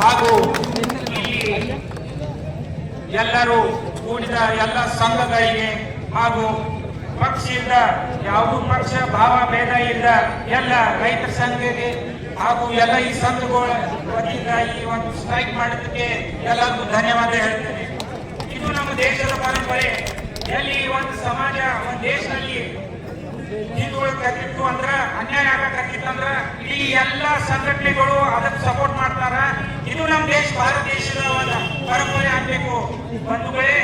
ಹಾಗೂ ಇಲ್ಲಿ ಎಲ್ಲರೂ ಕೂಡಿದ ಎಲ್ಲ ಸಂಘಗಳಿಗೆ ಹಾಗೂ ಪಕ್ಷದಿಂದ ಯಾವುದೂ ಪಕ್ಷ ಭಾವ ಭೇದ ಇಲ್ಲ ಎಲ್ಲ ರೈತ ಸಂಘಕ್ಕೆ ಹಾಗೂ ಎಲ್ಲ ಈ ಸಂಘಗಳ ವತಿಯಿಂದ ಈ ಒಂದು ಸ್ಟ್ರೈಕ್ ಮಾಡೋದಕ್ಕೆ ಎಲ್ಲರಿಗೂ ಧನ್ಯವಾದ ಹೇಳ್ತೇನೆ. ಇದು ನಮ್ಮ ದೇಶದ ಪರಂಪರೆ. ಎಲ್ಲಿ ಒಂದು ಸಮಾಜ, ಒಂದು ದೇಶದಲ್ಲಿ ಹಿಂದುಳಿದ ಅಂದ್ರ ಇಡೀ ಎಲ್ಲ ಸಂಘಟನೆಗಳು ಅದಕ್ಕೆ ಸಪೋರ್ಟ್ ಮಾಡ್ತಾರ. ಇದು ನಮ್ಮ ದೇಶ, ಭಾರತ ದೇಶದ ಒಂದು ಪರಂಪರೆ ಆಗ್ಬೇಕು. ಬಂಧುಗಳೇ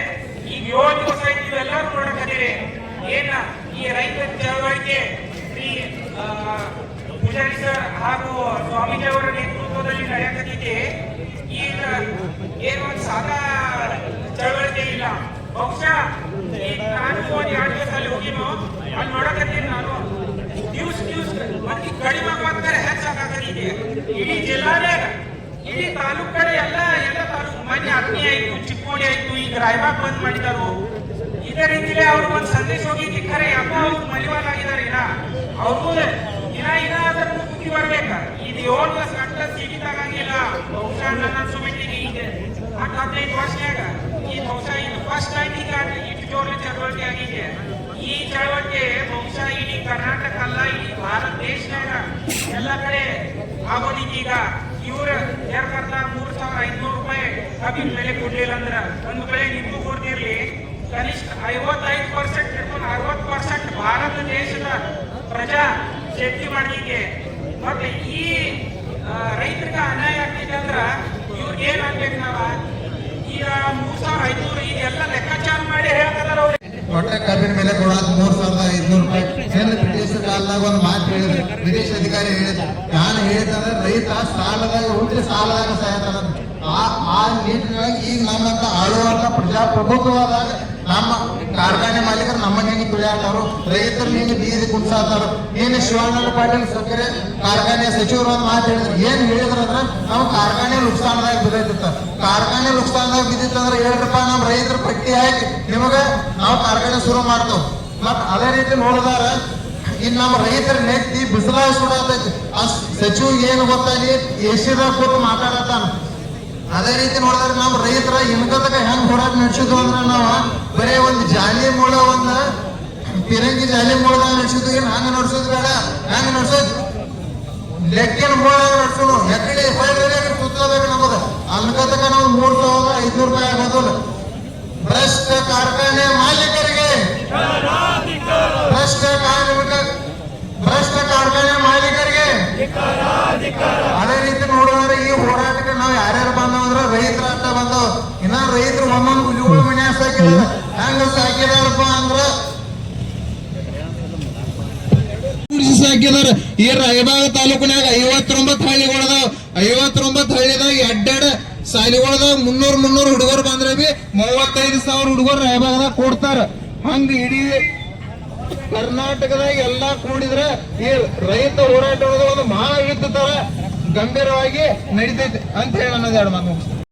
ಈಗ ಏಳು ದಿವಸ ನೀವೆಲ್ಲರೂ ನೋಡಕತ್ತೀರಿ ಏನ, ಈ ರೈತ ಚಳವಳಿಗೆ ಶ್ರೀ ಪೂಜಾರಿ ಸರ್ ಹಾಗೂ ಸ್ವಾಮೀಜಿ ಅವರ ನೇತೃತ್ವದಲ್ಲಿ ನಡೆಯಕತ್ತಿದೆ. ಈಗ ಏನು ಒಂದು ಸಾದಾ ಚಳವಳಿಕೆ ಇಲ್ಲ. ಬಹುಶಃ ನಾನು ಒಂದು ಎರಡು ದಿವಸ ಅಲ್ಲಿ ಹೋಗಿನೋ ಇಡೀ ಜಿಲ್ಲಾನ್ಯಾಗ ಇಡೀ ತಾಲೂಕ್ ಕಡೆ ಎಲ್ಲ ಎಲ್ಲ ತಾಲೂಕು ಮನೆ ಅಗ್ನಿ ಆಯ್ತು, ಚಿಕ್ಕೋಡಿ ಆಯ್ತು, ಈಗ ರಾಯಬಾಗ್ ಬಂದ್ ಮಾಡಿದಾರು ಇದೇ ರೀತಿಲೇ ಅವ್ರು ಒಂದು ಸಂದೇಶ ಹೋಗಿದ್ದು ಖರೆ, ಅಪ್ಪ ಅವ್ರು ಮಲಿವಾಲ್ ಆಗಿದ್ದಾರೆ ಇನ್ನ ಅವ್ರಿಗೂ ಇನ್ನ ಇನ್ನ ಅದ್ರ ಬುದ್ಧಿ ಬರ್ಬೇಕ. ಇದು ಏಳು ಲಸ್ ಗಂಟೆ ಸಿಗಿದಾಗಂಗಿಲ್ಲ ಬಹುಶಃ ನನ್ನ ಅನ್ಸುಮಟ್ಟಿಗೆ ಈಗ ಹತ್ತು ಹದಿನೈದು ವರ್ಷನ್ಯಾಗ, ಈ ಬಹುಶಃ ಇದು ಫಸ್ಟ್ ಟೈಮ್ ಈಗ ಇಷ್ಟು ಜೋರ್ಲಿ ಚಳವಳಿಕೆ ಆಗಿದೆ ಈ ಚಳವಳಿಕೆ ಬಹುಶಃ ಇಡೀ ಕರ್ನಾಟಕ ಅಲ್ಲ ಇಡೀ ಭಾರತ ದೇಶನಾಗ ಎಲ್ಲ ಕಡೆ ಆಗೋದಿಕ್ಕೆ ಈಗ ಇವ್ರ ಯಾರು ಬರ್ತಾರ ಮೂರ್ ಸಾವಿರ ಐದ್ನೂರು ರೂಪಾಯಿ ಕಬ್ಬಿನ ಬೆಲೆ ಕೊಡ್ಲಿಲ್ಲ ಅಂದ್ರೆ ಒಂದು ಬೆಳೆ ನಿಮ್ಗೂ ಕೊಡ್ತಿರ್ಲಿ. ಕನಿಷ್ಠ ಐವತ್ತೈದು ಪರ್ಸೆಂಟ್ ಹಿಡ್ಕೊಂಡು ಅರವತ್ತು ಪರ್ಸೆಂಟ್ ಭಾರತ ದೇಶದ ಪ್ರಜಾ ಶಕ್ತಿ ಮಾಡ್ಲಿಕ್ಕೆ. ಮತ್ತೆ ಈ ರೈತರಿಗೆ ಅನ್ಯಾಯ ಆಗ್ತಿದೆ ಅಂದ್ರ ಇವ್ರಿಗೆ ಏನ್ ಆಗ್ಬೇಕು ನಾವ? ಈಗ ಮೂರ್ ಸಾವಿರ ಐದ್ನೂರು ಈಗೆಲ್ಲ ಲೆಕ್ಕಾಚಾರ ಮಾಡಿ ಹೇಳ್ತಾರ ಅವ್ರಿಗೆ ಒಟ್ಟ ಕಬ್ಬಿನ ಬೆಲೆ ಕೊಡೋದು ಮೂರ್ ಸಾವಿರದ ಐದ್ನೂರು ರೂಪಾಯಿ. ಬ್ರಿಟಿಷ್ ಕಾಲದಾಗ ಒಂದು ಮಾತು ಹೇಳಿದ್ರು. ಬ್ರಿಟಿಷ್ ಅಧಿಕಾರಿ ಹೇಳಿದ್ರು. ನಾನು ಹೇಳಿದ್ರೆ ರೈತ ಸಾಲದಾಗ ಹುಟ್ಟಿ ಸಾಲದಾಗ ಸಾಯ್ತಾನ ಆ ನಿಟ್ಟಿನೊಳಗೆ ಈಗ ನಮ್ಮಂತ ಆಳುವಂತ ಪ್ರಜಾಪ್ರಭುತ್ವದಾಗ ನಮ್ಮ ಕಾರ್ಖಾನೆ ಮಾಲೀಕರು ನಮ್ಮ ಹೆಂಗೆ ತುಳಿಯಾಡ್ತಾರು ರೈತರು ಹೆಂಗೆ ಬೀದಿ ಕುಡ್ಸಾತಾರು ಏನು ಶಿವಾನಂದ ಪಾಟೀಲ್ ಸಕ್ಕರೆ ಕಾರ್ಖಾನೆ ಸಚಿವರು ಒಂದು ಮಾತು ಹೇಳಿದ್ರು. ಏನ್ ಹೇಳಿದ್ರು ಅಂದ್ರೆ ನಾವು ಕಾರ್ಖಾನೆ ನುಕ್ಸಾನದಾಗ ಬಿದ್ದೈತಿತ್ತ ಕಾರ್ಖಾನೆ ನುಕ್ಸಾನದಾಗ ಬಿದ್ದಿತ್ತಂದ್ರೆ ಹೇಳ್ರಪ್ಪ ನಮ್ಮ ರೈತರ ಪಟ್ಟಿ ಹಾಕಿ ನಿಮಗ ನಾವು ಕಾರ್ಖಾನೆ ಶುರು ಮಾಡ್ತೇವ್. ಮತ್ ಅದೇ ರೀತಿ ನೋಡಿದಾರ ಇನ್ ನಮ್ಮ ರೈತರ ನೆತ್ತಿ ಬಿಸಿಲಾಗ ಸುಡಾತೈತಿ. ಆ ಸಚಿವ ಏನು ಗೊತ್ತಾಗಿ ಎಸಿದಾಗ ಕೂತು ಮಾತಾಡತಾನ ಅದೇ ರೀತಿ ನೋಡಿದ್ರೆ ನಮ್ಮ ರೈತರ ಇನ್ಕದಕ ಹೆಂಗ್ ಹೋರಾಟ ನಡೆಸಿದ್ವು ಅಂದ್ರೆ ನಾವು ಬರೇ ಒಂದು ಜಾಲಿ ಮೂಳ ಒಂದ ಪಿರಂಗಿ ಜಾಲಿ ಮೂಳದಾಗ ನಡೆಸಿದ್ವು. ಏನ್ ಹಂಗ ನಡೆಸೋದು ಬೇಡ ಹೆಂಗ್ ನಡೆಸೋದು ಲೆಕ್ಕಿನ ಮೂಳ ನಡೆಸೋದು ಹೆಕ್ಕಡಿ ಹೊಳ್ಳಿ ಸುತ್ತಬೇಕು ನಮಗ. ಅನ್ಕತಕ ನಾವು ಮೂರ್ ಸಾವಿರದ ಐದ್ನೂರು ರೂಪಾಯಿ ಆಗೋದಿಲ್ಲ. ಭ್ರಷ್ಟ ಕಾರ್ಖಾನೆ ಮಾಲೀಕರಿಗೆ. ಭ್ರಷ್ಟ ಕಾರ್ಮಿಕ, ಭ್ರಷ್ಟ ಕಾರ್ಖಾನೆ ಮಾಲೀಕರಿಗೆ. ಸಾಕಿದಾರ ಈ ರಾಯಬಾಗ ತಾಲೂಕಿನಾಗ ಐವತ್ತೊಂಬತ್ತು ಹಳ್ಳಿಗಳದಾವ. ಐವತ್ತೊಂಬತ್ತು ಹಳ್ಳಿದಾಗ ಎಡ್ಡೆಡ್ ಸಾಲಿಗಳದಾಗ ಮುನ್ನೂರ್ ಮುನ್ನೂರ್ ಹುಡುಗರು ಬಂದ್ರೆ ಬಿ ಮೂವತ್ತೈದು ಸಾವಿರ ಹುಡುಗರು ರಾಯಬಾಗದಾಗ ಕೊಡ್ತಾರ. ಹಂಗ ಇಡೀ ಕರ್ನಾಟಕದಾಗ ಎಲ್ಲಾ ಕೂಡಿದ್ರೆ ಈ ರೈತ ಹೋರಾಟ ಒಂದು ಮಹಾ ತರ ಗಂಭೀರವಾಗಿ ನಡೀತೈತಿ ಅಂತ ಹೇಳಿ ಅನ್ನೋದು ಎರಡು ಮಾತು.